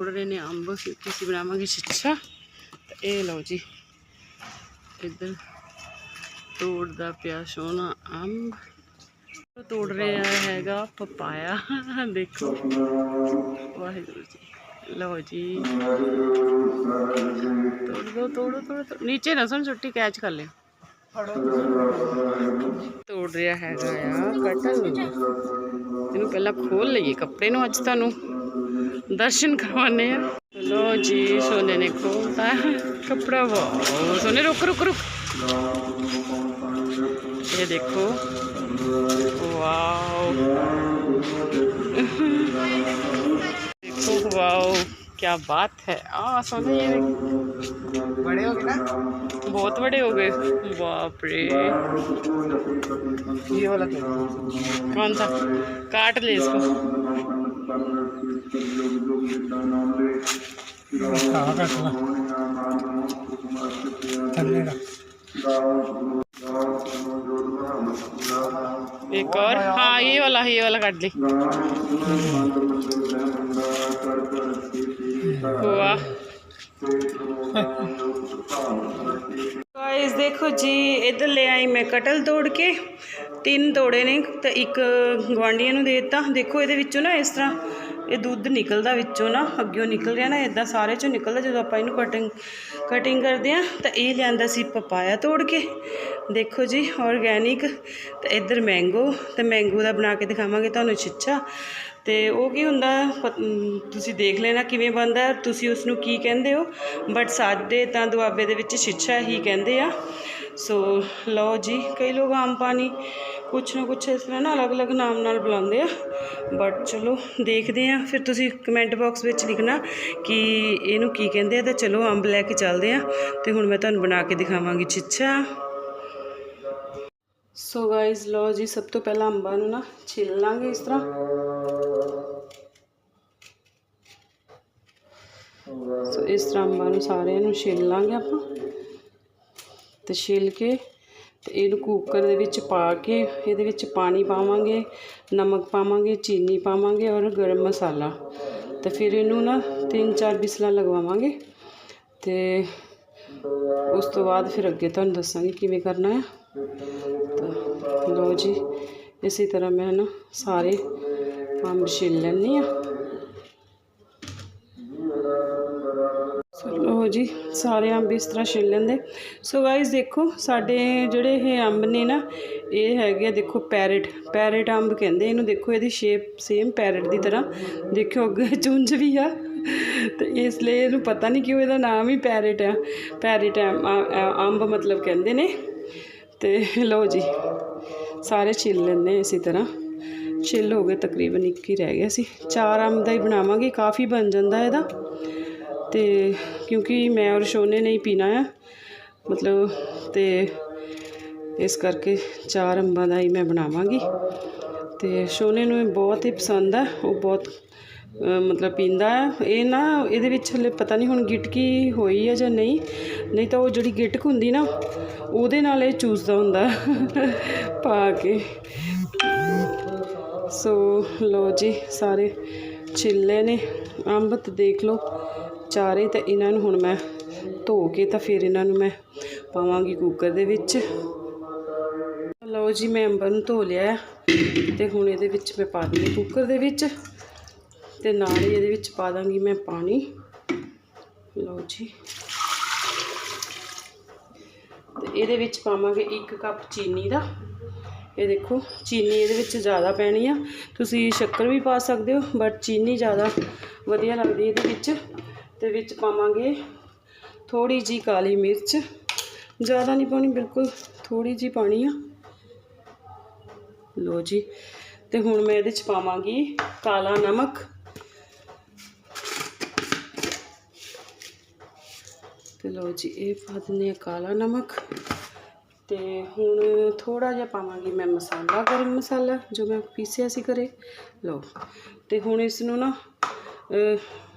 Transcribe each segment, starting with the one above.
ਤੋੜ ਰਹੇ ਨੇ ਅੰਬ ਕਿਉਂਕਿ ਬਣਾਵਾਂਗੇ ਛਿੱਛਾ। ਇਹ ਲਓ ਜੀ, ਇੱਧਰ ਤੋੜਦਾ ਪਿਆ ਸੋਹਣਾ ਅੰਬ। ਤੋੜ ਰਿਹਾ ਹੈਗਾ ਪਪਾਇਆ, ਦੇਖੋ। ਵਾਹਿਗੁਰੂ ਜੀ, ਲਓ ਜੀ। ਤੋੜ ਦੋ ਤੋੜੋ ਤੋੜੋ ਤੋੜੋ। ਨੀਚੇ ਨਾ ਸੁਣ, ਛੁੱਟੀ ਕੈਚ ਕਰ ਲਿਓ। ਤੋੜ ਰਿਹਾ ਹੈਗਾ ਆ, ਕਟਲ। ਇਹਨੂੰ ਪਹਿਲਾਂ ਖੋਲ ਲਈਏ ਕੱਪੜੇ ਨੂੰ ਅੱਜ ਤੁਹਾਨੂੰ। दर्शन करवाने हैं। लो जी, सोने ने खोलता है कपड़ा वो। सोने, रुक रुक रुक। ये देखो। वाओ। देखो, वाओ, क्या बात है। आ, सोने, ये देखो। बड़े हो गए ना? बहुत बड़े हो गए। बाप रे। ये वाला तो- कौन सा? काट ले इसको। कहाँ का चला थल्ले का एक और हाँ ये वाला ये वाला काट ली वाह ਗਾਇਸ ਦੇਖੋ ਜੀ ਇਧਰ ਲੈ ਆਈ ਮੈਂ ਕਟਲ ਤੋੜ ਕੇ ਤਿੰਨ ਤੋੜੇ ਨੇ ਤੇ ਇੱਕ ਗਵਾਂਡੀਆਂ ਨੂੰ ਦੇ ਦਿੱਤਾ ਦੇਖੋ ਇਹਦੇ ਵਿੱਚੋਂ ਨਾ ਇਸ ਤਰ੍ਹਾਂ ਇਹ ਦੁੱਧ ਨਿਕਲਦਾ ਵਿੱਚੋਂ ਨਾ, ਅੱਗਿਓਂ ਨਿਕਲ ਰਿਹਾ ਨਾ ਇਦਾਂ ਸਾਰੇ ਚੋਂ ਨਿਕਲਦਾ ਜਦੋਂ ਆਪਾਂ ਇਹਨੂੰ ਕਟਿੰਗ ਕਟਿੰਗ ਕਰਦੇ ਆ ਤਾਂ ਇਹ ਲਿਆਂਦਾ ਸੀ ਪਪਾਇਆ ਤੋੜ ਕੇ। ਦੇਖੋ ਜੀ ਆਰਗੈਨਿਕ ਤੇ ਇੱਧਰ ਮੈਂਗੋ ਤੇ ਮੈਂਗੋ ਦਾ ਬਣਾ ਕੇ ਦਿਖਾਵਾਂਗੇ ਤੁਹਾਨੂੰ ਛਿੱਛਾ। ਤੇ ਉਹ ਕੀ ਹੁੰਦਾ ਪਤ- ਤੁਸੀਂ ਦੇਖ ਲੈਣਾ ਕਿਵੇਂ ਬਣਦਾ, ਤੁਸੀਂ ਉਸ ਨੂੰ ਕੀ ਕਹਿੰਦੇ ਹੋ ਬਟ ਸਾਡੇ ਤਾਂ ਦੁਆਬੇ ਦੇ ਵਿੱਚ ਛਿੱਛਾ ਹੀ ਕਹਿੰਦੇ ਆ। ਸੋ ਲਓ ਜੀ, ਕਈ ਲੋਕ ਆਮ ਪਾਣੀ ਕੁਛ ਨਾ ਕੁਛ ਇਸ ਤਰ੍ਹਾਂ ਨਾ ਅਲੱਗ-ਅਲੱਗ ਨਾਮ ਨਾਲ ਬੁਲਾਉਂਦੇ ਆ। ਬਟ ਚਲੋ, ਦੇਖਦੇ ਆ। ਫਿਰ ਤੁਸੀਂ ਕਮੈਂਟ ਬਾਕਸ ਵਿੱਚ ਲਿਖਣਾ ਕਿ ਇਹਨੂੰ ਕੀ ਕਹਿੰਦੇ ਆ ਤਾਂ ਚਲੋ ਅੰਬ ਲੈ ਕੇ ਚੱਲਦੇ ਆ। ਤੇ ਹੁਣ ਮੈਂ ਤੁਹਾਨੂੰ ਬਣਾ ਕੇ ਦਿਖਾਵਾਂਗੀ ਛਿੱਛਾ। ਸੋ ਗਾਇਜ਼ ਲਓ ਜੀ, ਸਭ ਤੋਂ ਪਹਿਲਾਂ ਅੰਬਾਂ ਨੂੰ ਨਾ ਛਿੱਲ ਲਾਂਗੇ ਇਸ ਤਰ੍ਹਾਂ। ਸੋ ਇਸ ਤਰ੍ਹਾਂ ਅੰਬਾਂ ਨੂੰ ਸਾਰਿਆਂ ਨੂੰ ਛਿੱਲ ਲਾਂਗੇ ਆਪਾਂ। ਤੇ ਛਿੱਲ ਕੇ ਤੇ ਇਹਨੂੰ ਕੁੱਕਰ ਦੇ ਵਿੱਚ ਪਾ ਕੇ ਇਹਦੇ ਵਿੱਚ ਪਾਣੀ ਪਾਵਾਂਗੇ, ਨਮਕ ਪਾਵਾਂਗੇ, ਚੀਨੀ ਪਾਵਾਂਗੇ ਔਰ ਗਰਮ ਮਸਾਲਾ। ਤੇ ਫਿਰ ਇਹਨੂੰ ਨਾ ਤਿੰਨ ਚਾਰ ਬਿਸਲਾਂ ਲਗਵਾਵਾਂਗੇ ਤੇ ਉਸ ਤੋਂ ਬਾਅਦ ਫਿਰ ਅੱਗੇ ਤੁਹਾਨੂੰ ਦੱਸਾਂਗੇ ਕਿਵੇਂ ਕਰਨਾ ਹੈ ਤਾਂ ਲਓ ਜੀ, ਇਸੇ ਤਰ੍ਹਾਂ ਮੈਂ ਨਾ ਸਾਰੇ ਅੰਬ ਛਿੱਲ ਲੈਂਦੀ ਆ ਸੋ ਲਓ ਜੀ, ਸਾਰੇ ਅੰਬ ਇਸ ਤਰ੍ਹਾਂ ਛਿੱਲ ਲੈਂਦੇ। ਸੋ ਗਾਇਜ਼ ਦੇਖੋ, ਸਾਡੇ ਜਿਹੜੇ ਇਹ ਅੰਬ ਨੇ ਨਾ, ਇਹ ਹੈਗੇ ਆ ਦੇਖੋ ਪੈਰਟ। ਪੈਰਟ ਅੰਬ ਕਹਿੰਦੇ, ਇਹਨੂੰ ਦੇਖੋ ਇਹਦੀ ਸ਼ੇਪ ਸੇਮ ਪੈਰਟ ਦੀ ਤਰ੍ਹਾਂ। ਦੇਖਿਓ ਅੱਗੇ ਚੁੰਝ ਵੀ ਆ। ਤੇ ਇਸ ਲਈ ਇਹਨੂੰ ਪਤਾ ਨਹੀਂ ਕਿਉਂ ਇਹਦਾ ਨਾਮ ਹੀ ਪੈਰਟ ਆ। ਪੈਰਟ ਅੰਬ ਮਤਲਬ ਕਹਿੰਦੇ ਨੇ। ਤੇ ਲਓ ਜੀ, ਸਾਰੇ ਛਿੱਲ ਲੈਂਦੇ ਇਸੇ ਤਰ੍ਹਾਂ। ਛਿੱਲ ਹੋ ਗਏ, ਤਕਰੀਬਨ ਇੱਕ ਹੀ ਰਹਿ ਗਿਆ ਸੀ। ਚਾਰ ਅੰਬ ਦਾ ਹੀ ਬਣਾਵਾਂਗੇ, ਕਾਫੀ ਬਣ ਜਾਂਦਾ ਇਹਦਾ। ਤੇ ਕਿਉਂਕਿ ਮੈਂ ਔਰ ਸ਼ੋਨੇ ਹੀ ਪੀਣਾ ਆ, ਮਤਲਬ ਤੇ ਇਸ ਕਰਕੇ ਚਾਰ ਅੰਬਾਂ ਦਾ ਹੀ ਮੈਂ ਬਣਾਵਾਂਗੀ। ਤੇ ਸ਼ੋਨੇ ਨੂੰ ਬਹੁਤ ਹੀ ਪਸੰਦ ਆ, ਉਹ ਬਹੁਤ ਮਤਲਬ ਪੀਂਦਾ ਹੈ ਇਹ ਨਾ, ਇਹਦੇ ਵਿੱਚ ਹਲੇ ਪਤਾ ਨਹੀਂ ਹੁਣ ਗਿਟਕੀ ਹੋਈ ਹੈ ਜਾਂ ਨਹੀਂ ਨਹੀਂ ਤਾਂ ਉਹ ਜਿਹੜੀ ਗਿਟਕ ਹੁੰਦੀ ਨਾ, ਉਹਦੇ ਨਾਲ ਇਹ ਚੂਸਦਾ ਹੁੰਦਾ, ਪਾ ਕੇ। ਸੋ ਲੋ ਜੀ, ਸਾਰੇ ਛਿੱਲੇ ਨੇ, ਅੰਬ ਤੇ ਦੇਖ ਲਓ। ਚਾਰੇ ਤਾਂ ਇਹਨਾਂ ਨੂੰ ਹੁਣ ਮੈਂ ਧੋ ਕੇ ਤਾਂ ਫਿਰ ਇਹਨਾਂ ਨੂੰ ਮੈਂ ਪਾਵਾਂਗੀ ਕੁੱਕਰ ਦੇ ਵਿੱਚ। ਲਓ ਜੀ, ਮੈਂ ਅੰਬਾਂ ਨੂੰ ਧੋ ਲਿਆ ਹੈ ਤੇ ਹੁਣ ਇਹਦੇ ਵਿੱਚ ਮੈਂ ਪਾ ਦਿੰਦੀ ਕੁੱਕਰ ਦੇ ਵਿੱਚ ਤੇ ਨਾਲ ਹੀ ਇਹਦੇ ਵਿੱਚ ਪਾ ਦਾਂਗੀ ਮੈਂ ਪਾਣੀ। ਲਓ ਜੀ। ਤੇ ਇਹਦੇ ਵਿੱਚ ਪਾਵਾਂਗੇ 1 ਕੱਪ ਚੀਨੀ ਦਾ। ਇਹ ਦੇਖੋ, ਚੀਨੀ ਇਹਦੇ ਵਿੱਚ ਜ਼ਿਆਦਾ ਪੈਣੀ ਆ। ਤੁਸੀਂ ਸ਼ੱਕਰ ਵੀ ਪਾ ਸਕਦੇ ਹੋ ਬਟ ਚੀਨੀ ਜ਼ਿਆਦਾ ਵਧੀਆ ਲੱਗਦੀ ਇਹਦੇ ਵਿੱਚ। ਤੇ ਵਿੱਚ ਪਾਵਾਂਗੇ ਥੋੜੀ ਜੀ ਕਾਲੀ ਮਿਰਚ। ਜ਼ਿਆਦਾ ਨਹੀਂ ਪਾਉਣੀ, ਬਿਲਕੁਲ ਥੋੜੀ ਜੀ ਪਾਣੀ ਆ। ਲੋ ਜੀ, ਤੇ ਹੁਣ ਮੈਂ ਇਹਦੇ ਚ ਪਾਵਾਂਗੀ ਕਾਲਾ ਨਮਕ। ਤੇ ਲੋ ਜੀ, ਇਹ ਪਾ ਦਿੰਦੇ ਆ ਕਾਲਾ ਨਮਕ। ਤੇ ਹੁਣ ਥੋੜਾ ਜਿਹਾ ਪਾਵਾਂਗੀ ਮੈਂ ਮਸਾਲਾ, ਗਰਮ ਮਸਾਲਾ, ਜੋ ਮੈਂ ਪੀਸਿਆ ਸੀ ਘਰੇ। ਲਓ, ਤੇ ਹੁਣ ਇਸ ਨੂੰ ਨਾ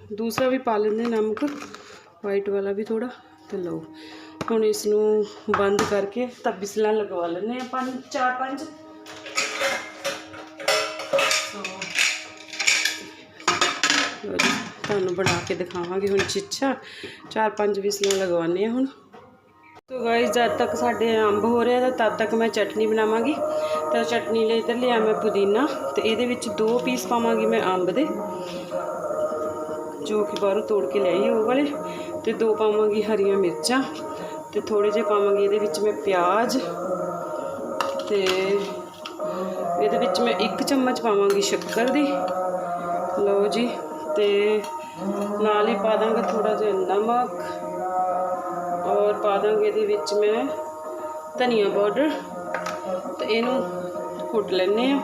ਦੂਸਰਾ ਵੀ ਪਾ ਲੈਂਦੇ ਨਮਕ ਵਾਈਟ ਵਾਲਾ ਵੀ ਥੋੜਾ ਤੇ ਲਓ। ਹੁਣ ਇਸ ਨੂੰ ਬੰਦ ਕਰਕੇ ਤਾਂ ਬਿਸਲਾਂ ਲਗਵਾ ਲੈਂਦੇ ਆ ਪੰਜ ਚਾਰ ਪੰਜ। ਤੁਹਾਨੂੰ ਬਣਾ ਕੇ ਦਿਖਾਵਾਂਗੀ ਹੁਣ ਚਿੱਚਾ ਚਾਰ ਪੰਜ ਵਿਸਲਾਂ ਲਗਵਾਉਂਦੇ ਆ ਹੁਣ। ਤੋ ਗਾਇਸ ਜਦ ਤੱਕ ਸਾਡੇ ਅੰਬ ਹੋ ਰਿਹਾ ਤਾਂ ਤਦ ਤੱਕ ਮੈਂ ਚਟਨੀ ਬਣਾਵਾਂਗੀ। ਤਾਂ ਚਟਨੀ ਲਈ ਇੱਧਰ ਲਿਆ ਮੈਂ ਪੁਦੀਨਾ ਤੇ ਇਹਦੇ ਵਿੱਚ ਦੋ ਪੀਸ ਪਾਵਾਂਗੀ ਮੈਂ ਅੰਬ ਦੇ। ਜੋ ਕਿ ਬਾਹਰੋਂ ਤੋੜ ਕੇ ਲਿਆਈ ਉਹ ਵਾਲੇ। ਤੇ ਦੋ ਪਾਵਾਂਗੀ ਹਰੀਆਂ ਮਿਰਚਾਂ ਤੇ ਥੋੜੇ ਜਿਹੇ ਪਾਵਾਂਗੀ ਇਹਦੇ ਵਿੱਚ ਮੈਂ ਪਿਆਜ਼ ਤੇ ਇਹਦੇ ਵਿੱਚ ਮੈਂ ਇੱਕ ਚਮਚ ਪਾਵਾਂਗੀ ਸ਼ੱਕਰ ਦੀ। ਲਓ ਜੀ, ਤੇ ਨਾਲ ਹੀ ਪਾ ਦਾਂਗਾ ਥੋੜਾ ਜਿਹਾ ਨਮਕ ਔਰ ਪਾ ਦਾਂਗੇ ਇਹਦੇ ਵਿੱਚ ਮੈਂ ਧਨੀਆ ਪਾਊਡਰ। ਤੇ ਇਹਨੂੰ ਕੁੱਟ ਲੈਣੇ ਆ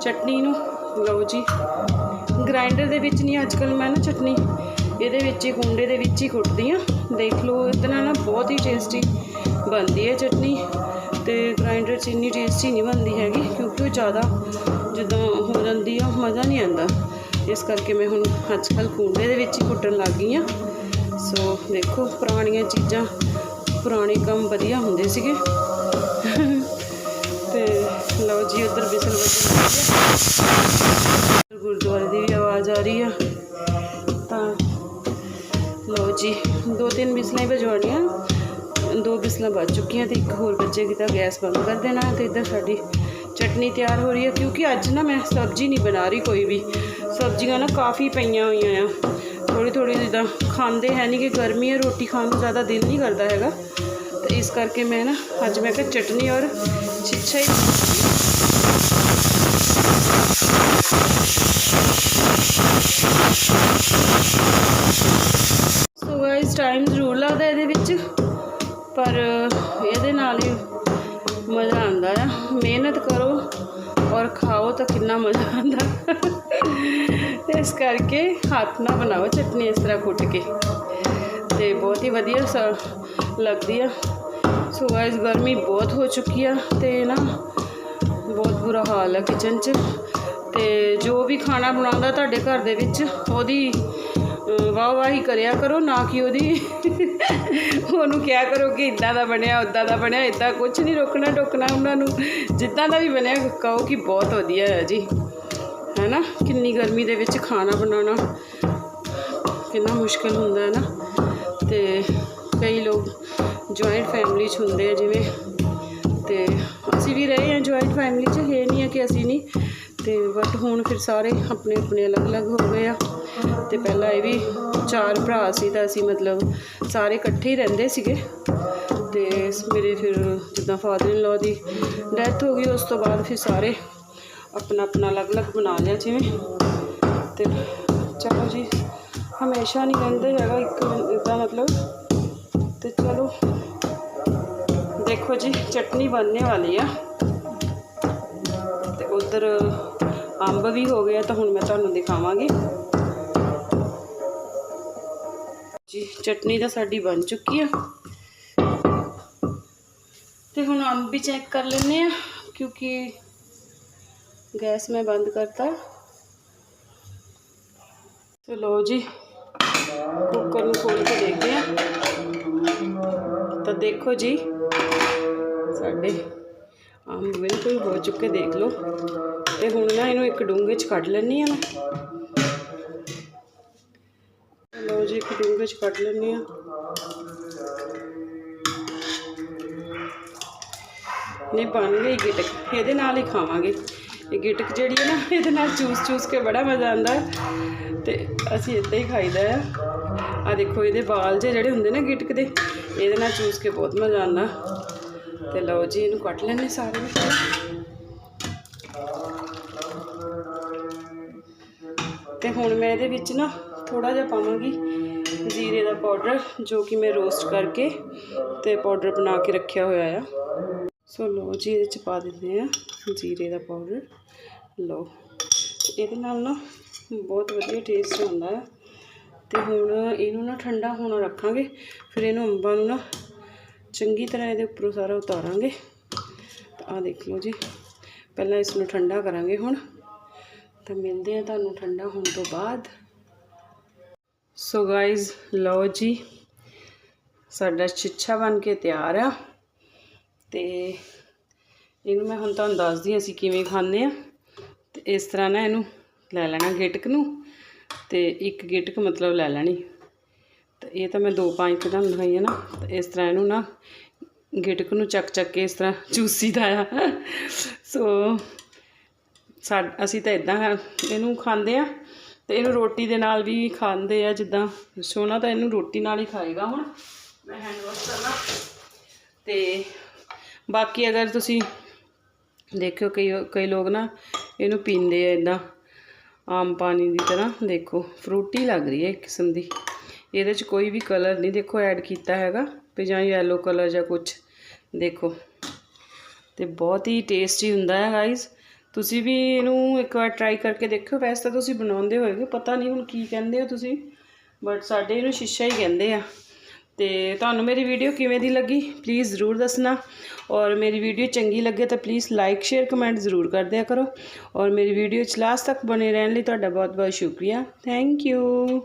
ਚਟਨੀ ਨੂੰ, ਲਓ ਜੀ। ਗ੍ਰਾਈਂਡਰ ਦੇ ਵਿੱਚ ਨਹੀਂ, ਅੱਜ ਕੱਲ ਮੈਂ ਨਾ ਚਟਨੀ ਇਹਦੇ ਵਿੱਚ ਹੀ ਕੁੰਡੇ ਦੇ ਵਿੱਚ ਹੀ ਕੁੱਟਦੀ ਆ ਦੇਖ ਲਓ, ਇਹਦੇ ਨਾਲ ਨਾ ਬਹੁਤ ਹੀ ਟੇਸਟੀ ਬਣਦੀ ਹੈ ਚਟਨੀ ਤੇ ਗ੍ਰਾਈਂਡਰ 'ਚ ਇੰਨੀ ਟੇਸਟੀ ਨਹੀਂ ਬਣਦੀ ਹੈਗੀ ਕਿਉਂਕਿ ਉਹ ਜ਼ਿਆਦਾ ਜਦੋਂ ਹੋ ਜਾਂਦੀ ਆ, ਮਜ਼ਾ ਨਹੀਂ ਆਉਂਦਾ। ਇਸ ਕਰਕੇ ਮੈਂ ਹੁਣ ਅੱਜ ਕੱਲ ਕੁੰਡੇ ਦੇ ਵਿੱਚ ਹੀ ਕੁੱਟਣ ਲੱਗ ਗਈ ਆ ਸੋ ਦੇਖੋ, ਪੁਰਾਣੀਆਂ ਚੀਜ਼ਾਂ, ਪੁਰਾਣੇ ਕੰਮ ਵਧੀਆ ਹੁੰਦੇ ਸੀਗੇ। ਤੇ ਲਓ ਜੀ ਉਧਰ ਬਿਸਲ ਵੱਜਣ ਰਹੀ ਆ। ਤਾਂ ਲੋ ਜੀ, ਦੋ ਤਿੰਨ ਬਿਸਲਾਂ ਹੀ ਵਜਵਾਉਣੀਆਂ ਦੋ ਬਿਸਲਾਂ ਵੱਜ ਚੁੱਕੀਆਂ ਤੇ ਇੱਕ ਹੋਰ ਬੱਚੇ ਵੱਜੇਗੀ ਤਾਂ ਗੈਸ ਬੰਦ ਕਰ ਦੇਣਾ ਤੇ ਇੱਧਰ ਸਾਡੀ ਚਟਨੀ ਤਿਆਰ ਹੋ ਰਹੀ ਹੈ ਕਿਉਂਕਿ ਅੱਜ ਨਾ ਮੈਂ ਸਬਜ਼ੀ ਨਹੀਂ ਬਣਾ ਰਹੀ ਕੋਈ ਵੀ। ਸਬਜ਼ੀਆਂ ਨਾ ਕਾਫੀ ਪਈਆਂ ਹੋਈਆਂ ਆ। ਥੋੜੀ ਥੋੜੀ ਜਿੱਦਾਂ ਖਾਂਦੇ ਹੈ ਨਹੀਂ ਕਿ ਗਰਮੀ ਹੈ, ਰੋਟੀ ਖਾਣ ਨੂੰ ਜ਼ਿਆਦਾ ਦਿਲ ਨਹੀਂ ਕਰਦਾ ਹੈਗਾ। ਤੇ ਇਸ ਕਰਕੇ ਮੈਂ ਨਾ, ਅੱਜ ਮੈਂ ਕਿਹਾ ਚਟਨੀ ਔਰ ਛਿੱਛਾ ਹੀ। ਸੋ ਗਾਇਸ ਟਾਈਮ ਜ਼ਰੂਰ ਲੱਗਦਾ ਇਹਦੇ ਵਿੱਚ, ਪਰ ਇਹਦੇ ਨਾਲ ਹੀ ਮਜ਼ਾ ਆਉਂਦਾ ਆ। ਮਿਹਨਤ ਕਰੋ ਔਰ ਖਾਓ ਤਾਂ ਕਿੰਨਾ ਮਜ਼ਾ ਆਉਂਦਾ। ਇਸ ਕਰਕੇ ਹੱਥ ਨਾਲ ਬਣਾਓ ਚਟਨੀ ਇਸ ਤਰ੍ਹਾਂ ਕੁੱਟ ਕੇ। ਤੇ ਬਹੁਤ ਹੀ ਵਧੀਆ ਸ- ਲੱਗਦੀ ਆ। ਸੋ ਗਾਇਸ ਗਰਮੀ ਬਹੁਤ ਹੋ ਚੁੱਕੀ ਆ ਤੇ ਨਾ ਬਹੁਤ ਬੁਰਾ ਹਾਲ ਆ ਕਿਚਨ 'ਚ। ਤੇ ਜੋ ਵੀ ਖਾਣਾ ਬਣਾਉਂਦਾ ਤੁਹਾਡੇ ਘਰ ਦੇ ਵਿੱਚ, ਉਹਦੀ ਵਾਹ ਵਾਹ ਹੀ ਕਰਿਆ ਕਰੋ, ਨਾ ਕਿ ਉਹਦੀ। ਉਹਨੂੰ ਕਿਹਾ ਕਰੋ ਕਿ ਇਦਾਂ ਦਾ ਬਣਿਆ ਉਦਾਂ ਦਾ ਬਣਿਆ ਇਦਾਂ ਕੁਝ ਨਹੀਂ ਰੋਕਣਾ, ਟੋਕਣਾ ਉਹਨਾਂ ਨੂੰ। ਜਿੱਦਾਂ ਦਾ ਵੀ ਬਣਿਆ, ਕਹੋ ਕਿ ਬਹੁਤ ਵਧੀਆ ਹੈ ਜੀ। ਹੈ ਨਾ ਕਿੰਨੀ ਗਰਮੀ ਦੇ ਵਿੱਚ ਖਾਣਾ ਬਣਾਉਣਾ ਕਿੰਨਾ ਮੁਸ਼ਕਿਲ ਹੁੰਦਾ ਹੈ ਨਾ? ਤੇ ਕਈ ਲੋਕ ਜੁਆਇੰਟ ਫੈਮਿਲੀ 'ਚ ਹੁੰਦੇ ਆ ਜਿਵੇਂ। ਤੇ ਅਸੀਂ ਵੀ ਰਹੇ ਹਾਂ ਜੁਆਇੰਟ ਫੈਮਿਲੀ 'ਚ ਇਹ ਨਹੀਂ ਹੈ ਕਿ ਅਸੀਂ ਨਹੀਂ। ਤੇ ਬਟ ਹੁਣ ਫਿਰ ਸਾਰੇ ਆਪਣੇ ਆਪਣੇ ਅਲੱਗ-ਅਲੱਗ ਹੋ ਗਏ ਆ। ਤੇ ਪਹਿਲਾਂ ਇਹ ਵੀ ਚਾਰ ਭਰਾ ਸੀ ਤਾਂ ਅਸੀਂ ਮਤਲਬ ਸਾਰੇ ਇਕੱਠੇ ਹੀ ਰਹਿੰਦੇ ਸੀਗੇ। ਤੇ ਮੇਰੇ ਫਿਰ ਜਿੱਦਾਂ ਫਾਦਰ ਇਨ ਲਾ ਦੀ ਡੈਥ ਹੋ ਗਈ, ਉਸ ਤੋਂ ਬਾਅਦ ਫਿਰ ਸਾਰੇ ਆਪਣਾ ਆਪਣਾ ਅਲੱਗ-ਅਲੱਗ ਬਣਾ ਲਿਆ ਜਿਵੇਂ। ਤੇ ਚਲੋ ਜੀ, ਹਮੇਸ਼ਾ ਨਹੀਂ ਰਹਿੰਦੇ ਹੈਗਾ ਇੱਕ ਇਦਾਂ ਮਤਲਬ। ਤੇ ਚਲੋ ਦੇਖੋ ਜੀ, ਚਟਨੀ ਬਣਨੇ ਵਾਲੀ ਆ। ਉਧਰ ਅੰਬ ਵੀ ਹੋ ਗਿਆ ਤਾਂ ਹੁਣ ਮੈਂ ਤੁਹਾਨੂੰ ਦਿਖਾਵਾਂਗੀ। ਜੀ, ਚਟਨੀ ਤਾਂ ਸਾਡੀ ਬਣ ਚੁੱਕੀ ਆ। ਤੇ ਹੁਣ ਅੰਬ ਵੀ ਚੈੱਕ ਕਰ ਲੈਂਦੇ ਆ, ਕਿਉਂਕਿ ਗੈਸ ਮੈਂ ਬੰਦ ਕਰਤਾ। ਤੇ ਲਓ ਜੀ ਕੁੱਕਰ ਨੂੰ ਖੋਲ ਕੇ ਦੇਖਦੇ ਆ। ਤਾਂ ਦੇਖੋ ਜੀ, ਸਾਡੇ ਅੰਬ ਬਿਲਕੁਲ ਹੋ ਚੁੱਕੇ, ਦੇਖ ਲਓ। ਤੇ ਹੁਣ ਨਾ ਇਹਨੂੰ ਇੱਕ ਡੂੰਘੇ 'ਚ ਕੱਢ ਲੈਣੀ ਆ ਮੈਂ। ਲਓ ਜੀ, ਇੱਕ ਡੂੰਘੇ 'ਚ ਕੱਢ ਲੈਣੀ ਆ ਨਹੀਂ, ਬਣ ਗਈ ਗਿਟਕ। ਇਹਦੇ ਨਾਲ ਹੀ ਖਾਵਾਂਗੇ। ਇਹ ਗਿਟਕ ਜਿਹੜੀ ਹੈ ਨਾ, ਇਹਦੇ ਨਾਲ ਚੂਸ ਚੂਸ ਕੇ ਬੜਾ ਮਜ਼ਾ ਆਉਂਦਾ ਹੈ। ਤੇ ਅਸੀਂ ਇੱਦਾਂ ਹੀ ਖਾਈਦਾ ਆ ਆ ਦੇਖੋ, ਇਹਦੇ ਵਾਲ ਜਿਹੇ ਜਿਹੜੇ ਹੁੰਦੇ ਨਾ ਗਿਟਕ ਦੇ, ਇਹਦੇ ਨਾਲ ਚੂਸ ਕੇ ਬਹੁਤ ਮਜ਼ਾ ਆਉਂਦਾ। ਤੇ ਲਓ ਜੀ, ਇਹਨੂੰ ਕੱਟ ਲੈਣੇ ਸਾਰੇ ਨੂੰ ਤੇ ਹੁਣ ਮੈਂ ਇਹਦੇ ਵਿੱਚ ਨਾ ਥੋੜਾ ਜਿਹਾ ਪਾਵਾਂਗੀ ਜੀਰੇ ਦਾ ਪਾਊਡਰ, ਜੋ ਕਿ ਮੈਂ ਰੋਸਟ ਕਰਕੇ ਤੇ ਪਾਊਡਰ ਬਣਾ ਕੇ ਰੱਖਿਆ ਹੋਇਆ ਆ। ਸੋ ਲਓ ਜੀ, ਇਹਦੇ ਚ ਪਾ ਦਿੰਦੇ ਆ ਜੀਰੇ ਦਾ ਪਾਊਡਰ। ਲਓ, ਇਹਦੇ ਨਾਲ ਨਾ ਬਹੁਤ ਵਧੀਆ ਟੇਸਟ ਆਉਂਦਾ ਹੈ ਤੇ ਹੁਣ ਇਹਨੂੰ ਨਾ ਠੰਡਾ ਹੋਣਾ ਰੱਖਾਂਗੇ, ਫਿਰ ਇਹਨੂੰ ਅੰਬਾਂ ਨੂੰ ਨਾ ਚੰਗੀ ਤਰ੍ਹਾਂ ਇਹਦੇ ਉੱਪਰੋਂ ਸਾਰਾ ਉਤਾਰਾਂਗੇ। ਤਾਂ ਆਹ ਦੇਖ ਲਓ ਜੀ। ਪਹਿਲਾਂ ਇਸ ਨੂੰ ਠੰਡਾ ਕਰਾਂਗੇ ਹੁਣ। ਤਾਂ ਮਿਲਦੇ ਆ ਤੁਹਾਨੂੰ ਠੰਡਾ ਹੋਣ ਤੋਂ ਬਾਅਦ। ਸੋ ਗਾਇਜ਼ ਲਓ ਜੀ। ਸਾਡਾ ਛਿੱਛਾ ਬਣ ਕੇ ਤਿਆਰ ਆ। ਤੇ ਇਹਨੂੰ ਮੈਂ ਹੁਣ ਤੁਹਾਨੂੰ ਦੱਸਦੀ ਅਸੀਂ ਕਿਵੇਂ ਖਾਂਦੇ ਆ ਤੇ ਇਸ ਤਰ੍ਹਾਂ ਨਾ ਇਹਨੂੰ ਲੈ ਲੈਣਾ ਗਿਟਕ ਨੂੰ। ਤੇ ਇੱਕ ਗਿਟਕ ਮਤਲਬ ਲੈ ਲੈਣੀ। ਤੇ ਇਹ ਤਾਂ ਮੈਂ ਦੋ ਪੰਜ ਤੁਹਾਨੂੰ ਦਿਖਾਈਆਂ ਨਾ, ਤੇ ਇਸ ਤਰ੍ਹਾਂ ਇਹਨੂੰ ਨਾ ਗਿਟਕ ਨੂੰ ਚੱਕ ਚੱਕ ਕੇ ਇਸ ਤਰ੍ਹਾਂ ਚੂਸੀਦਾ ਆ। ਸੋ ਸਾ, ਅਸੀਂ ਤਾਂ ਇਦਾਂ ਇਹਨੂੰ ਖਾਂਦੇ ਆ ਤੇ ਇਹਨੂੰ ਰੋਟੀ ਦੇ ਨਾਲ ਵੀ ਖਾਂਦੇ ਆ ਜਿੱਦਾਂ। ਸੋਨਾ ਤਾਂ ਇਹਨੂੰ ਰੋਟੀ ਨਾਲ ਹੀ ਖਾਏਗਾ ਹੁਣ। ਮੈਂ ਹੈਂਡ ਵਾਸ਼ ਕਰਨਾ। ਤੇ ਬਾਕੀ ਅਗਰ ਤੁਸੀਂ ਦੇਖਿਓ ਕਈ ਕਈ ਲੋਕ ਨਾ ਇਹਨੂੰ ਪੀਂਦੇ ਆ ਇਦਾਂ ਆਮ ਪਾਣੀ ਦੀ ਤਰ੍ਹਾਂ ਦੇਖੋ। ਫਰੂਟੀ ਲੱਗ ਰਹੀ ਹੈ ਇੱਕ ਕਿਸਮ ਦੀ। ਇਹਦੇ 'ਚ ਕੋਈ ਵੀ ਕਲਰ ਨਹੀਂ। ਦੇਖੋ ਐਡ ਕੀਤਾ ਹੈਗਾ ਵੀ ਜਾਂ ਯੈਲੋ ਕਲਰ ਜਾਂ ਕੁਝ ਦੇਖੋ, ਤੇ ਬਹੁਤ ਹੀ ਟੇਸਟੀ ਹੁੰਦਾ ਹੈ ਗਾਇਸ ਤੁਸੀਂ ਵੀ ਇਹਨੂੰ ਇੱਕ ਵਾਰ ਟਰਾਈ ਕਰਕੇ ਦੇਖਿਓ। ਵੈਸੇ ਤਾਂ ਤੁਸੀਂ ਬਣਾਉਂਦੇ ਹੋਏਗੇ, ਪਤਾ ਨਹੀਂ ਹੁਣ ਕੀ ਕਹਿੰਦੇ ਹੋ ਤੁਸੀਂ ਬਟ ਸਾਡੇ ਇਹਨੂੰ ਸ਼ੀਸ਼ਾ ਹੀ ਕਹਿੰਦੇ ਆ। ਤੇ ਤੁਹਾਨੂੰ ਮੇਰੀ ਵੀਡੀਓ ਕਿਵੇਂ ਦੀ ਲੱਗੀ ਪਲੀਜ਼ ਜ਼ਰੂਰ ਦੱਸਣਾ। ਔਰ ਮੇਰੀ ਵੀਡੀਓ ਚੰਗੀ ਲੱਗੇ ਤਾਂ ਪਲੀਜ਼ ਲਾਈਕ ਸ਼ੇਅਰ ਕਮੈਂਟ ਜ਼ਰੂਰ ਕਰ ਦਿਆ ਕਰੋ। ਔਰ ਮੇਰੀ ਵੀਡੀਓ ਚ ਲਾਸਟ ਤੱਕ ਬਣੇ ਰਹਿਣ ਲਈ ਤੁਹਾਡਾ ਬਹੁਤ ਬਹੁਤ ਸ਼ੁਕਰੀਆ। Thank you